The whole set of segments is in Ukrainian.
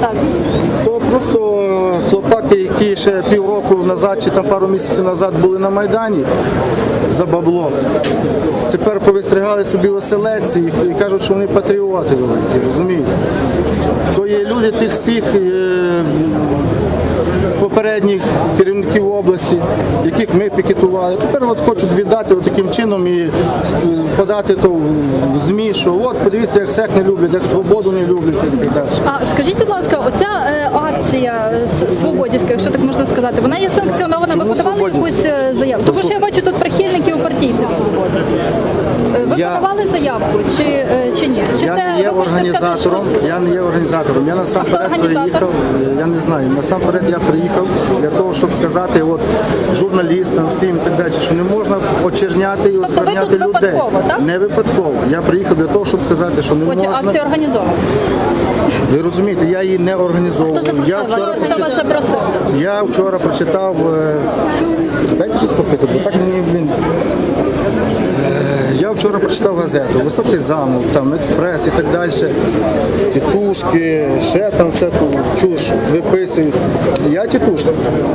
Так. то просто хлопаки, які ще півроку назад чи там пару місяців назад були на Майдані за бабло, тепер повистригали собі оселедці і, і кажуть, що вони патріоти великі, розумієте? То є люди тих всіх е, попередніх керівників області, яких ми пікетували. Тепер от хочуть віддати от таким чином і подати то в ЗМІ, що от подивіться, як всех не люблять, як свободу не люблять і так далі. А скажіть, будь ласка, оця е, акція е, свободівська, якщо так можна сказати, вона є санкціонована. Ви подавали якусь е, заяву? Тому що я бачу тут прихильників партійців. Е, Ви Я- подавали заявку чи, е, чи ні? Чи Я це не є ви хочете сказати, Я не є організатором. Я насамперед приїхав. Я не знаю. Насамперед я приїхав для того, щоб сказати от журналістам, всім і так далі, що не можна очерняти і ви оскверняти тут людей. випадково, так? Не випадково. Я приїхав для того, щоб сказати, що не Отже, можна. акція організована? Ви розумієте, я її не організовував. Я вчора прочитав. Я вчора прочитав. Дайте щось попити, бо так мені вчора прочитав газету, високий замок, там експрес і так далі. Тітушки, ще там все ту чуш виписують. Я тітушка.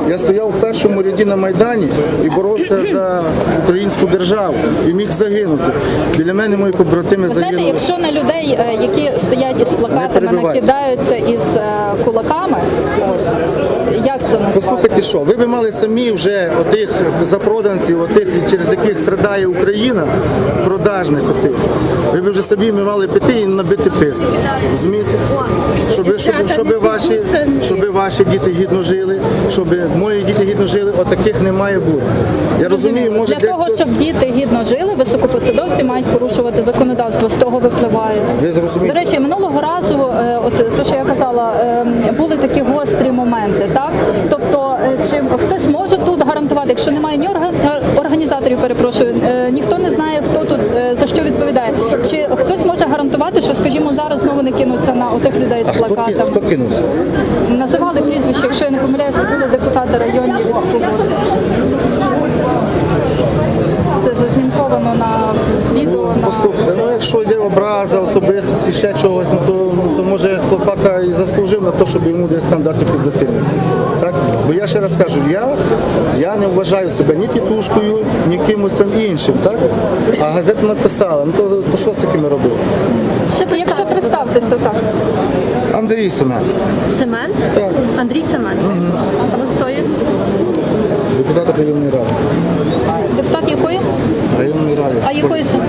Я стояв у першому ряді на Майдані і боровся за українську державу і міг загинути. Біля мене мої побратими Знаєте, загинули. якщо на людей, е, які стоять із плакатами, накидаються із е, кулаками, от, як це назвати? Послухайте, що ви б мали самі вже отих запроданців, отих, через яких страдає Україна, продажних отих. Ви б вже самі мали піти і набити писк. Розумієте? Щоб, щоб, щоб, ваші, щоб ваші діти гідно жили, щоб мої діти гідно жили, отаких не має бути. Я розумію, може Для того, щоб діти гідно жили, високопосадовці мають порушувати законодавство. З того випливає. Ви зрозумієте. До речі, минулого разу, е, от то, що я казала, е, були такі гострі моменти, так? Тобто, е, чи хтось може тут гарантувати, якщо немає ні орга- організаторів, перепрошую, е, ніхто не знає, хто тут е, за що відповідає. Чи хтось може гарантувати, що, скажімо, зараз знову не кинуться на отих людей з плакатами? хто кинувся? Називали прізвище, якщо я не помиляюсь, то були депутати районні від свободи. Якщо йде образа, особистості, ще чогось, ну то, ну, то може хлопака і заслужив на те, щоб йому десь там дати підзатильник. Так? Бо я ще раз кажу, я, я не вважаю себе ні тітушкою, ні кимось там іншим, так? А газета написала, ну то, то що з такими робили? якщо представтеся так. Андрій Семен, Семен? Так. Андрій Семен. А ви хто є? депутат районної ради. Депутат якої? Районної ради. А якої Колівської?